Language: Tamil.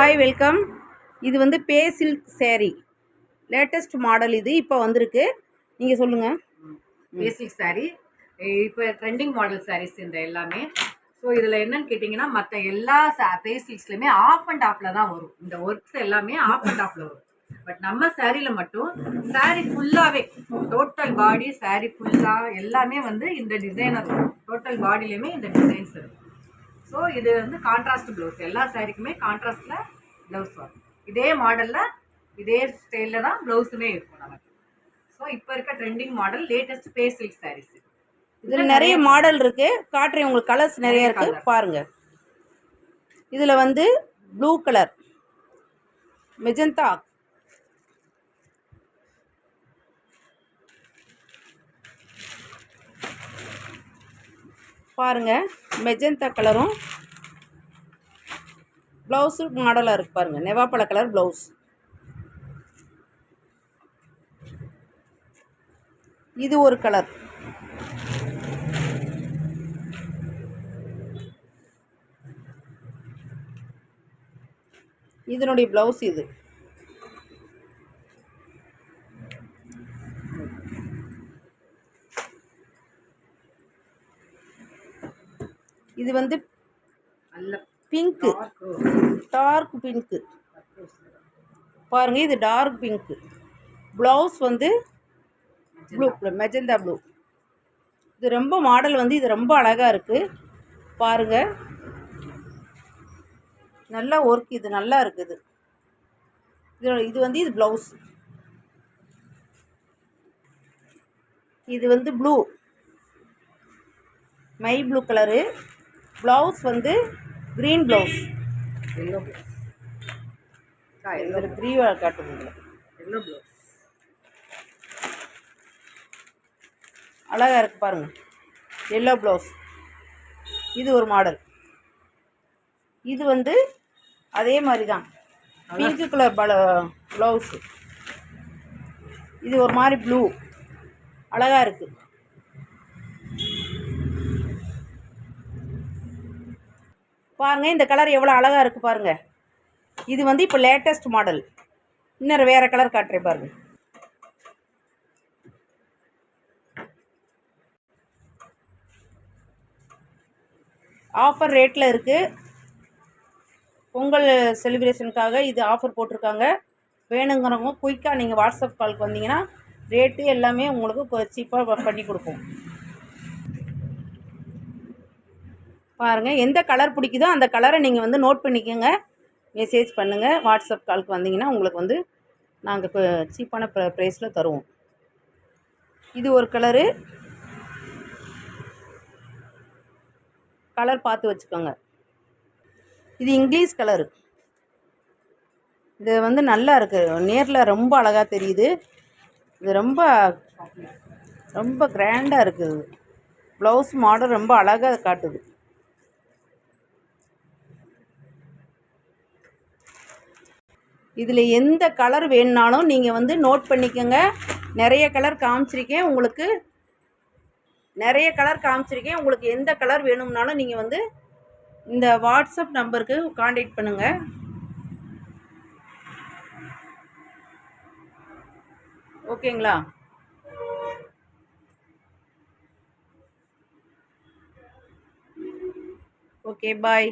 ஹாய் வெல்கம் இது வந்து bay silk saree latest model இது இப்போ வந்திருக்கு. நீங்கள் சொல்லுங்கள் பேசிக் saree. இப்போ ட்ரெண்டிங் மாடல் சாரீஸ் இந்த எல்லாமே. ஸோ இதில் என்னன்னு கேட்டிங்கன்னா மற்ற எல்லா பேசிக்ஸ்லையுமே ஆஃப் அண்ட் ஆஃபில் தான் வரும். இந்த ஒர்க்ஸ் எல்லாமே ஆஃப் அண்ட் ஆஃபில் வரும். பட் நம்ம சாரியில் மட்டும் saree ஃபுல்லாகவே டோட்டல் பாடி saree ஃபுல்லாக எல்லாமே வந்து இந்த டிசைனர் டோட்டல் பாடியிலையுமே இந்த டிசைன்ஸ் இருக்கும் ஸோ இது வந்து கான்ட்ராஸ்ட் ப்ளவுஸ் எல்லா சாரிக்குமே கான்ட்ராஸ்டில் ப்ளவுஸ் வரும். இதே மாடலில் இதே ஸ்டைலில் தான் ப்ளவுஸுமே இருக்கும் நமக்கு. ஸோ இப்போ இருக்க trending model latest bay silk sarees இதில் நிறைய மாடல் இருக்குது காட்டுறேன் உங்களுக்கு கலர்ஸ் நிறைய இருக்குது. பாருங்கள் இதில் வந்து ப்ளூ கலர் மெஜந்தா பாருங்க மெஜந்தா கலரும் ப்ளவுஸு மாடலாக இருக்குது பாருங்கள் நெவாப்பழ கலர் ப்ளவுஸ் இது ஒரு கலர் இதனுடைய ப்ளவுஸ் இது. இது வந்து நல்ல பிங்க்கு. Dark pink. பாருங்கள் இது டார்க் பிங்க்கு. ப்ளவுஸ் வந்து ப்ளூ மெஜந்தா. ப்ளூ இது ரொம்ப மாடல் வந்து இது ரொம்ப அழகாக இருக்குது பாருங்கள் நல்லா ஒர்க் இது நல்லா இருக்குது இது. இது வந்து இது ப்ளவுஸ். இது வந்து ப்ளூ. மை ப்ளூ கலரு. ப்ளவுஸ் வந்து க்ரீன் ப்ளவுஸ் எல்லோ ப்ளவுஸ் க்ரீவாக காட்டுங்க. எல்லோ ப்ளவுஸ் அழகாக இருக்குது பாருங்கள் எல்லோ ப்ளவுஸ் இது ஒரு மாடல் இது வந்து அதே மாதிரி தான் பிங்க் கலர் பல ப்ளவுஸு இது ஒரு மாதிரி ப்ளூ அழகாக இருக்குது பாருங்கள் இந்த கலர் எவ்வளோ அழகாக இருக்குது பாருங்கள் இது வந்து இப்போ லேட்டஸ்ட் மாடல் இன்னொரு வேறு கலர் காட்டுறேன் பாருங்கள் ஆஃபர் ரேட்டில் இருக்குது பொங்கல் செலிப்ரேஷனுக்காக இது ஆஃபர் போட்டிருக்காங்க. வேணுங்கிறவங்க குயிக்காக நீங்கள் வாட்ஸ்அப் காலுக்கு வந்தீங்கன்னா ரேட்டு எல்லாமே உங்களுக்கு சீப்பாக பண்ணி கொடுப்போம். பாருங்கள் எந்த கலர் பிடிக்குதோ அந்த கலரை நீங்கள் வந்து நோட் பண்ணிக்கோங்க. மெசேஜ் பண்ணுங்கள் வாட்ஸ்அப் காலுக்கு வந்தீங்கன்னா உங்களுக்கு வந்து நாங்கள் சீப்பான ப்ர ப்ரைஸில் தருவோம். இது ஒரு கலரு கலர் பார்த்து வச்சுக்கோங்க. இது இங்கிலீஷ் கலரு இது வந்து நல்லா இருக்குது நேரில் ரொம்ப அழகாக தெரியுது. இது ரொம்ப ரொம்ப கிராண்டாக இருக்குது ப்ளவுஸ் மாடல் ரொம்ப அழகாக காட்டுது. இதில் எந்த கலர் வேணுனாலும் நீங்கள் வந்து நோட் பண்ணிக்கோங்க. நிறைய கலர் காமிச்சிருக்கேன். உங்களுக்கு நிறைய கலர் காமிச்சிருக்கேன். உங்களுக்கு எந்த கலர் வேணும்னாலும் நீங்கள் வந்து இந்த வாட்ஸ்அப் நம்பருக்கு காண்டாக்ட் பண்ணுங்கள் ஓகேங்களா? Okay bye